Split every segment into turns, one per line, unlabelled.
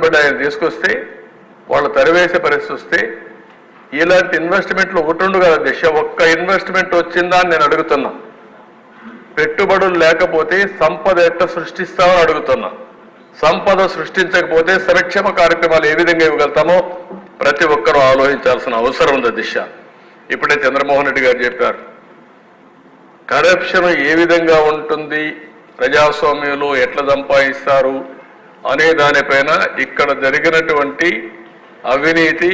బిడ్డ ఆయన తీసుకొస్తే వాళ్ళు తరివేసే పరిస్థితి వస్తే ఇలాంటి ఇన్వెస్ట్మెంట్లు ఒకటి ఉండు కదా దిశ ఒక్క ఇన్వెస్ట్మెంట్ వచ్చిందా అని నేను అడుగుతున్నా. పెట్టుబడులు లేకపోతే సంపద ఎట్లా సృష్టిస్తామని అడుగుతున్నా. సంపద సృష్టించకపోతే సంక్షేమ కార్యక్రమాలు ఏ విధంగా ఇవ్వగలుగుతామో ప్రతి ఒక్కరూ ఆలోచించాల్సిన అవసరం ఉంది దిశ ఇప్పుడే చంద్రమోహన్ రెడ్డి గారు చెప్పారు. కరప్షన్ ఏ విధంగా ఉంటుంది? ప్రజాస్వామ్యంలో ఎట్లా సంపాదిస్తారు? అనే దానిపైన ఇక్కడ జరిగినటువంటి అవినీతి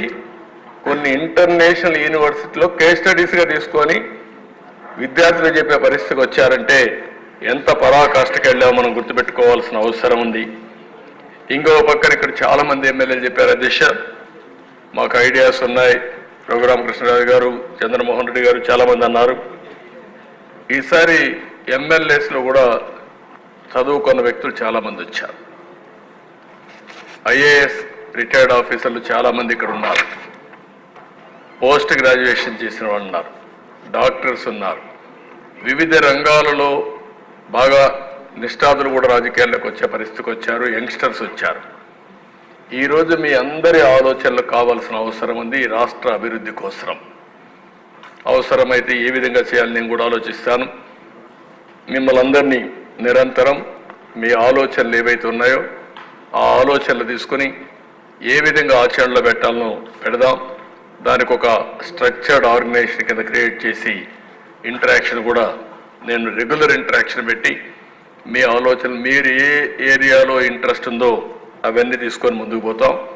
కొన్ని ఇంటర్నేషనల్ యూనివర్సిటీలో కేస్ స్టడీస్గా తీసుకొని విద్యార్థులు చెప్పే పరిస్థితికి వచ్చారంటే ఎంత పరాకాష్ఠకి వెళ్ళామో మనం గుర్తుపెట్టుకోవాల్సిన అవసరం ఉంది. ఇంకో పక్కన ఇక్కడ చాలామంది ఎమ్మెల్యేలు చెప్పారు అధ్యక్ష మాకు ఐడియాస్ ఉన్నాయి. రఘురామకృష్ణరాజు గారు చంద్రమోహన్ రెడ్డి గారు చాలామంది అన్నారు. ఈసారి ఎమ్మెల్యేస్లో కూడా చదువుకున్న వ్యక్తులు చాలామంది వచ్చారు. ఐఏఎస్ రిటైర్డ్ ఆఫీసర్లు చాలామంది ఇక్కడ ఉన్నారు. పోస్ట్ గ్రాడ్యుయేషన్ చేసిన వాళ్ళు ఉన్నారు. డాక్టర్స్ ఉన్నారు. వివిధ రంగాలలో బాగా నిష్ఠాతులు కూడా రాజకీయాల్లోకి వచ్చే పరిస్థితికి వచ్చారు. యంగ్స్టర్స్ వచ్చారు. ఈరోజు మీ అందరి ఆలోచనలు కావాల్సిన అవసరం ఉంది. రాష్ట్ర అభివృద్ధి కోసం అవసరమైతే ఏ విధంగా చేయాలని నేను కూడా ఆలోచిస్తాను. మిమ్మల్ని అందరినీ నిరంతరం మీ ఆలోచనలు ఏవైతే ఉన్నాయో ఆ ఆలోచనలు తీసుకుని ఏ విధంగా ఆచరణలో పెట్టాలనో పెడదాం. దానికి ఒక స్ట్రక్చర్డ్ ఆర్గనైజేషన్ కింద క్రియేట్ చేసి ఇంటరాక్షన్ కూడా నేను రెగ్యులర్ ఇంటరాక్షన్ పెట్టి మీ ఆలోచన మీరు ఏ ఏరియాలో ఇంట్రెస్ట్ ఉందో అవన్నీ తీసుకొని ముందుకు పోతాం.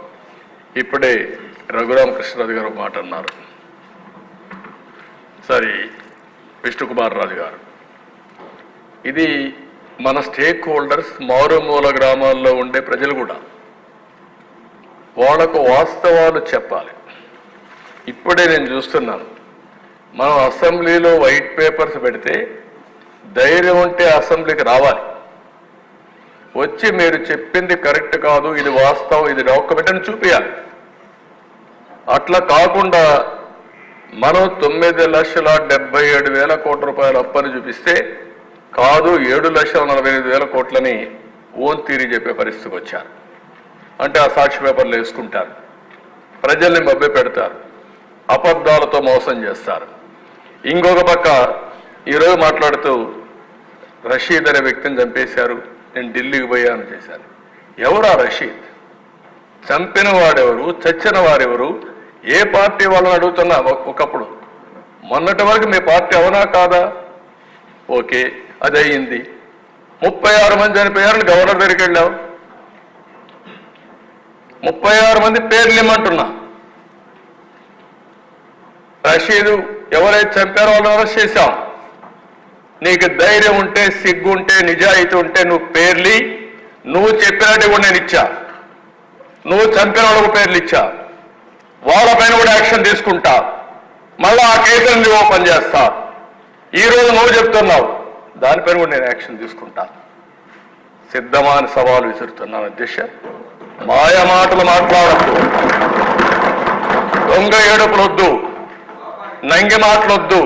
ఇప్పుడే రఘురామకృష్ణరాజు గారు ఒక మాట అన్నారు. సారీ విష్ణుకుమార్ రాజు గారు. ఇది మన స్టేక్ హోల్డర్స్ మారుమూల గ్రామాల్లో ఉండే ప్రజలు కూడా వాళ్ళకు వాస్తవాలు చెప్పాలి. ఇప్పుడే నేను చూస్తున్నాను. మనం అసెంబ్లీలో వైట్ పేపర్స్ పెడితే ధైర్యం ఉంటే అసెంబ్లీకి రావాలి. వచ్చి మీరు చెప్పింది కరెక్ట్ కాదు ఇది వాస్తవం ఇది డాక్యుమెంట్ అని చూపించాలి అట్లా కాకుండా మనం తొమ్మిది లక్షల డెబ్బై ఏడు వేల కోట్ల రూపాయల అప్పని చూపిస్తే కాదు ఏడు లక్షల నలభై ఐదు వేల కోట్లని ఓన్ తీరి చెప్పే పరిస్థితికి వచ్చారు. అంటే ఆ సాక్షి పేపర్లు వేసుకుంటారు. ప్రజల్ని మభ్య పెడతారు. అబద్ధాలతో మోసం చేస్తారు. ఇంకొక పక్క ఈరోజు మాట్లాడుతూ రషీద్ అనే వ్యక్తిని చంపేశారు. నేను ఢిల్లీకి పోయాను చేశాను ఎవరు ఆ రషీద్? చంపిన వాడెవరు? చచ్చిన వారెవరు? ఏ పార్టీ వాళ్ళని అడుగుతున్నా? ఒకప్పుడు. మొన్నటి వరకు మీ పార్టీ అవునా కాదా? ఓకే. అది అయింది ముప్పై ఆరు మంది చనిపోయారని గవర్నర్ దగ్గరికి వెళ్ళావు. ముప్పై ఆరు మంది పేర్లు ఇమ్మంటున్నా. రషీదు ఎవరైతే చంపారో వాళ్ళు అరెస్ట్ చేశాం. నీకు ధైర్యం ఉంటే సిగ్గు ఉంటే నిజాయితీ ఉంటే నువ్వు పేర్లి నువ్వు చెప్పినట్టు కూడా నేను ఇచ్చా. నువ్వు చంపిన వాళ్ళకు పేర్లు ఇచ్చా. వాళ్ళపైన కూడా యాక్షన్ తీసుకుంటా. మళ్ళా ఆ కేసులను ఓపెన్ చేస్తా. ఈ రోజు నువ్వు చెప్తున్నావు. దానిపైన కూడా నేను యాక్షన్ తీసుకుంటా. సిద్ధమా అని సవాలు విసురుతున్నాను అధ్యక్ష మాయ మాటలు మాట్లాడద్దు దొంగ ఏడుపులొద్దు. నంగి మాటలొద్దు.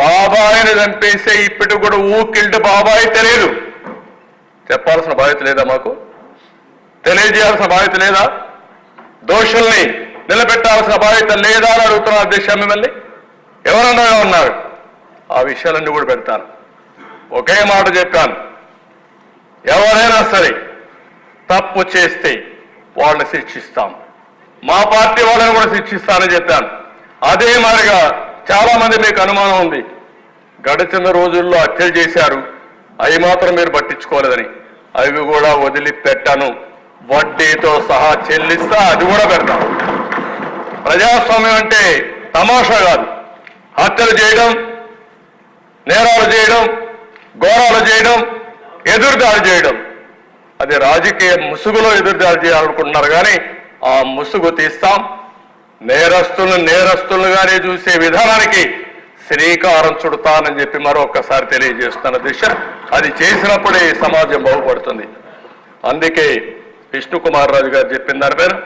బాబాయిని చంపేసే ఇప్పటికి కూడా ఊకిల్డ్ బాబాయి తెలియదు. చెప్పాల్సిన బాధ్యత లేదా మాకు? తెలియజేయాల్సిన బాధ్యత లేదా? దోషుల్ని నిలబెట్టాల్సిన బాధ్యత లేదా అని అడుగుతున్నా అధ్యక్ష మిమ్మల్ని? ఎవరన్నా ఉన్నారు? ఆ విషయాలన్నీ కూడా పెడతాను ఒకే మాట చెప్పాను. ఎవరైనా సరే తప్పు చేస్తే వాళ్ళని శిక్షిస్తాం. మా పార్టీ వాళ్ళని కూడా శిక్షిస్తానని చెప్పాను. అదే మాదిరిగా చాలా మంది మీకు అనుమానం ఉంది. గడిచిన రోజుల్లో హత్యలు చేశారు. అవి మాత్రం మీరు పట్టించుకోలేదని. అవి కూడా వదిలిపెట్టాను. వడ్డీతో సహా చెల్లిస్తా అది కూడా పెడతాం. ప్రజాస్వామ్యం అంటే తమాషా కాదు. హత్యలు చేయడం నేరాలు చేయడం ఘోరాలు చేయడం ఎదురుదాడి చేయడం. అది రాజకీయ ముసుగులో ఎదురుదాడి చేయాలనుకుంటున్నారు కానీ ఆ ముసుగు తీస్తాం. నేరస్తులను నేరస్తులుగానే చూసే విధానానికి శ్రీకారం చుడతానని చెప్పి మరొకసారి తెలియజేస్తున్న దిశ. అది చేసినప్పుడే ఈ సమాజం బాగుపడుతుంది. అందుకే విష్ణుకుమార్ రాజు గారు చెప్పిన దానిపైన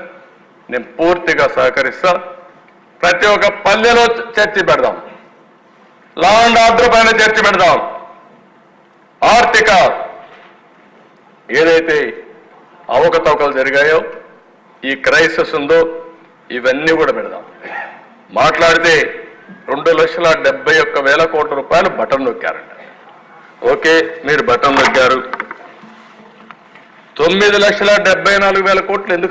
నేను పూర్తిగా సహకరిస్తా. ప్రతి ఒక్క పల్లెలో చర్చ పెడదాం. లా అండ్ ఆర్డర్ పైన చర్చ పెడదాం. ఆర్థిక ఏదైతే అవకతవకలు జరిగాయో ఈ క్రైసిస్ ఉందో ఇవన్నీ కూడా పెడదాం. మాట్లాడితే రెండు లక్షల డెబ్బై ఒక్క వేల కోట్ల రూపాయలు బటన్ నొక్కారంట. ఓకే మీరు బటన్ నొక్కారు. తొమ్మిది లక్షల డెబ్బై నాలుగు వేల కోట్లు ఎందుకు